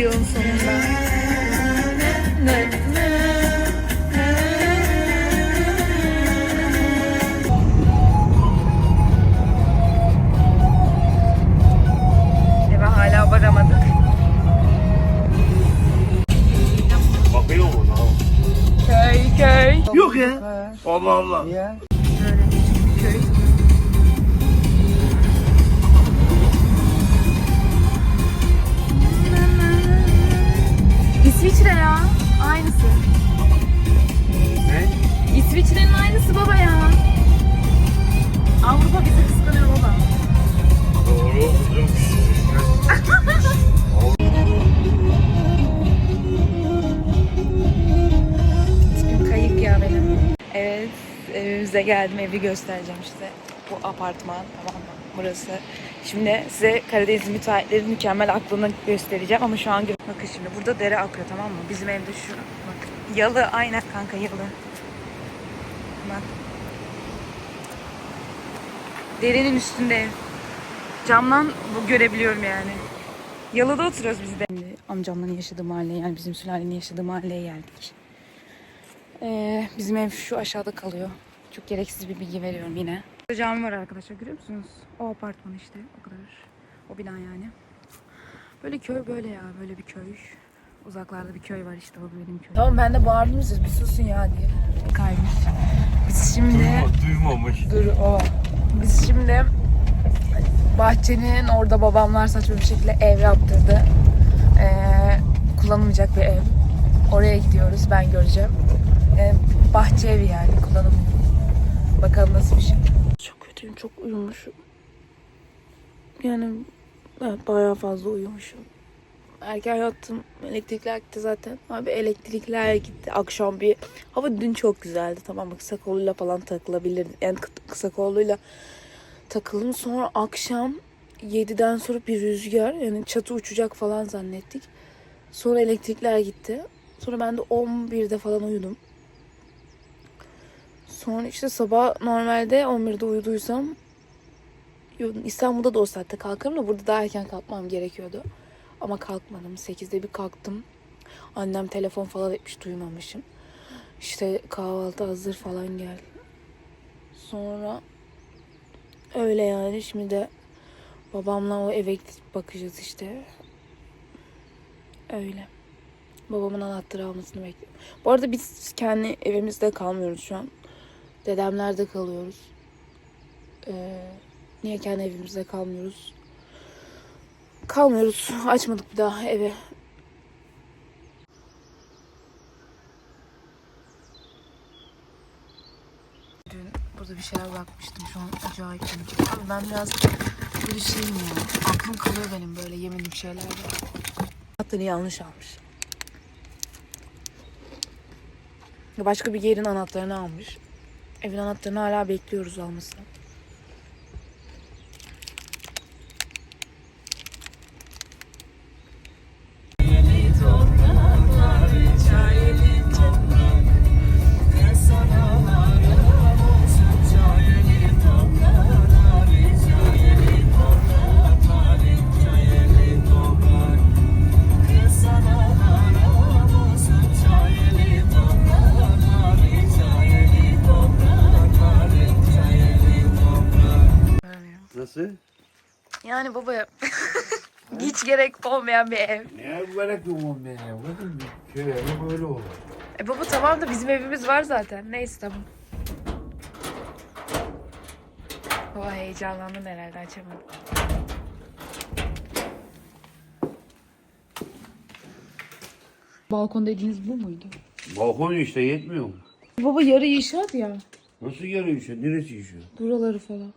8 yılın sonunda. Ne? Eve hala varamadık. Bakıyor mu? Köy köy. Yok ya. Allah Allah. Evimize geldim. Evi göstereceğim size. Bu apartman, tamam mı? Burası. Şimdi size Karadeniz müteahhitlerin mükemmel aklını göstereceğim ama şu an bakın şimdi burada dere akıyor tamam mı? Bizim evde şu bak. Yalı aynen kanka yalı. Bak. Derenin üstünde ev. Camdan bu görebiliyorum yani. Yalıda oturuyoruz biz de. Şimdi amcamların yaşadığı mahalleye yani bizim sülalenin yaşadığı mahalleye geldik. Ee, bizim ev şu aşağıda kalıyor. Çok gereksiz bir bilgi veriyorum yine. Cami var arkadaşlar görüyor musunuz? O apartman işte o kadar. O bina yani. Böyle köy böyle ya böyle bir köy. Uzaklarda bir köy var işte o benim köy. Tamam ben de bağırdım siz bir susun ya diye. Kaymış. Biz şimdi... Duyma- Duymamış. Dur o. Biz şimdi bahçenin orada babamlar saçma bir şekilde ev yaptırdı. Ee, kullanılmayacak bir ev. Oraya gidiyoruz ben göreceğim. Ee, bahçe evi yani kullanılmıyor. Bakalım nasıl bir şey. Çok kötüyüm çok uyumuşum. Yani evet bayağı fazla uyumuşum. Erken yattım. Elektrikler gitti zaten. Abi elektrikler gitti. Akşam bir hava dün çok güzeldi. Tamam mı? Kısa kolluyla falan takılabilirdim. Yani kı- kısa kolluyla takıldım. Sonra akşam 7'den sonra bir rüzgar. Yani çatı uçacak falan zannettik. Sonra elektrikler gitti. Sonra ben de 11'de falan uyudum. Sonra işte sabah normalde 11'de uyuduysam İstanbul'da da o saatte kalkarım da burada daha erken kalkmam gerekiyordu. Ama kalkmadım. 8'de bir kalktım. Annem telefon falan etmiş duymamışım. İşte kahvaltı hazır falan geldi. Sonra öyle yani şimdi de babamla o eve bakacağız işte. Öyle. Babamın anahtarı almasını bekliyorum. Bu arada biz kendi evimizde kalmıyoruz şu an. Dedemlerde kalıyoruz. Ee, niye kendi evimizde kalmıyoruz? Kalmıyoruz. Açmadık bir daha eve. Dün burada bir şeyler bakmıştım. Şu an acayip. Abi ben biraz böyle şeyim ya. Aklım kalıyor benim böyle yemediğim şeylerde. Anahtarı yanlış almış. Başka bir yerin anahtarını almış. Evin anahtarını hala bekliyoruz almasını. Yani baba hiç gerek olmayan bir ev. Ne gerek oğlum ya. Bakın bir köy evi böyle olur. E baba tamam da bizim evimiz var zaten. Neyse tamam. Baba heyecanlandın herhalde açamadım. Balkon dediğiniz bu muydu? Balkon işte yetmiyor mu? Baba yarı inşaat ya. Nasıl yarı işe? Neresi işe? Buraları falan.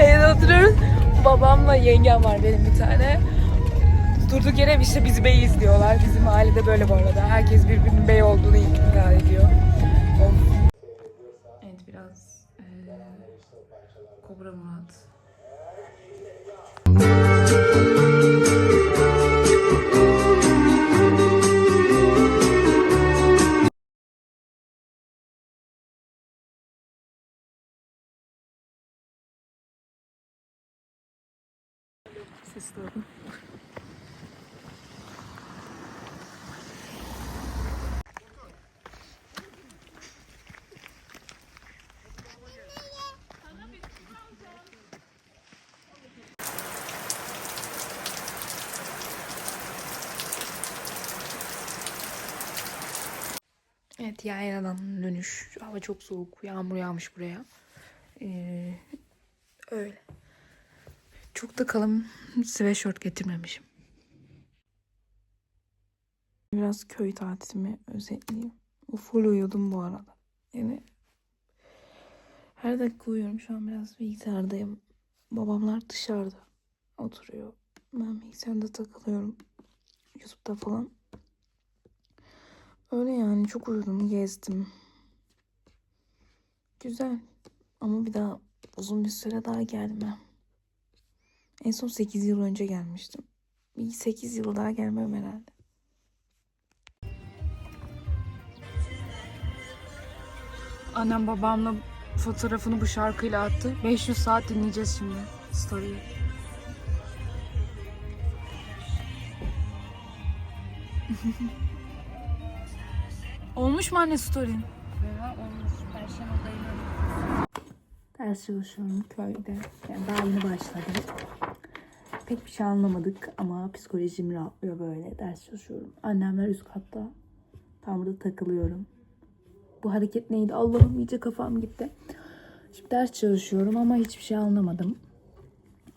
Evde oturuyoruz. Babamla yengem var benim bir tane. Durduk yere işte biz beyiz diyorlar. Bizim ailede böyle bu arada. Herkes birbirinin bey olduğunu iddia ediyor. Of. Evet biraz eee Kobra Murat. Sesli. Evet yayladan dönüş. Hava çok soğuk. Yağmur yağmış buraya. Ee, öyle. Çok da kalın sweatshirt getirmemişim. Biraz köy tatilimi özetleyeyim. Full uyudum bu arada. Yani her dakika uyuyorum. Şu an biraz bilgisayardayım. Babamlar dışarıda oturuyor. Ben bilgisayarda takılıyorum. YouTube'da falan. Öyle yani çok uyudum, gezdim. Güzel. Ama bir daha uzun bir süre daha gelmem. En son 8 yıl önce gelmiştim. Bir 8 yıl daha gelmem herhalde. Annem babamla fotoğrafını bu şarkıyla attı. 500 saat dinleyeceğiz şimdi story'yi. Olmuş mu anne story? Ders çalışıyorum köyde. Yani daha yeni başladım. Pek bir şey anlamadık ama psikolojim rahatlıyor böyle. Ders çalışıyorum. Annemler üst katta. Tam burada takılıyorum. Bu hareket neydi? Allah'ım iyice kafam gitti. Şimdi ders çalışıyorum ama hiçbir şey anlamadım.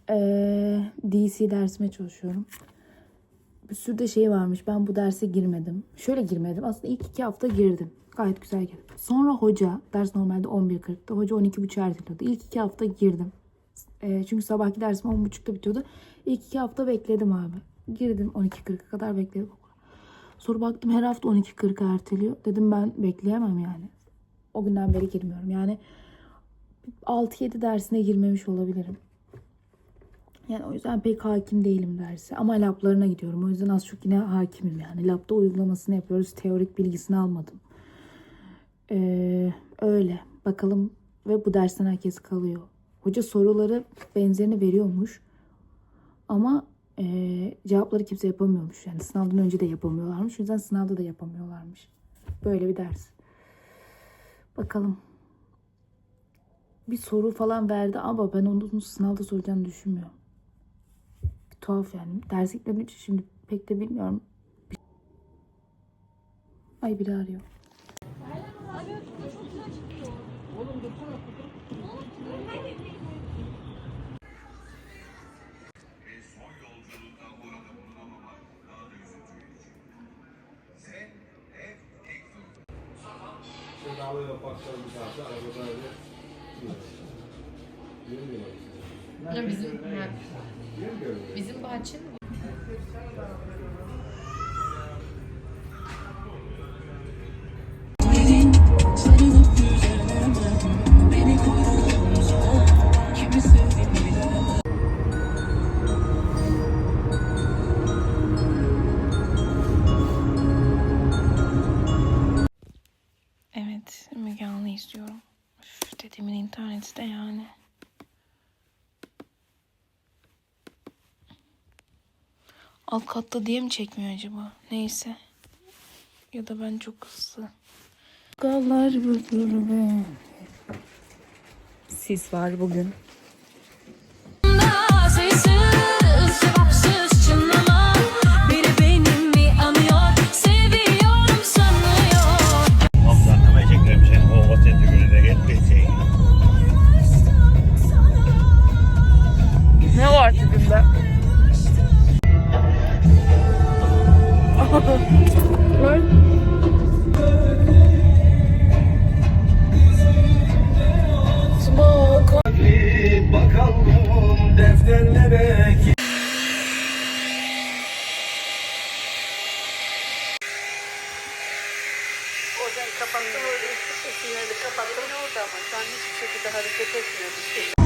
Ee, DC dersime çalışıyorum. Bir sürü de şey varmış. Ben bu derse girmedim. Şöyle girmedim. Aslında ilk iki hafta girdim. Gayet güzel girdim. Sonra hoca, ders normalde 11.40'da. Hoca 12.30 erteliyordu. İlk iki hafta girdim. Ee, çünkü sabahki dersim 10.30'da bitiyordu. İlk iki hafta bekledim abi. Girdim 12.40'a kadar bekledim. Sonra baktım her hafta 12.40'a erteliyor. Dedim ben bekleyemem yani. O günden beri girmiyorum. Yani 6-7 dersine girmemiş olabilirim. Yani o yüzden pek hakim değilim derse. Ama lablarına gidiyorum. O yüzden az çok yine hakimim yani. Labda uygulamasını yapıyoruz. Teorik bilgisini almadım. Ee, öyle. Bakalım. Ve bu dersten herkes kalıyor. Hoca soruları benzerini veriyormuş. Ama ee, cevapları kimse yapamıyormuş. Yani sınavdan önce de yapamıyorlarmış. O yüzden sınavda da yapamıyorlarmış. Böyle bir ders. Bakalım. Bir soru falan verdi ama ben onun sınavda soracağını düşünmüyorum. Bir tuhaf yani. Ders için şimdi pek de bilmiyorum. Ay biri arıyor. Bakkalım bir saate arabada öyle. Yürümüyor işte. Ya bizim bizim bahçe Evet, Müge Anlı izliyorum. Üf, dedemin interneti de yani. Alt katta diye mi çekmiyor acaba? Neyse. Ya da ben çok hızlı. Kallar budur be. Sis var bugün. Oradan kapattım, orada ışıkları kapattım. Ne oldu ama? Şu an hiçbir şekilde hareket etmiyor.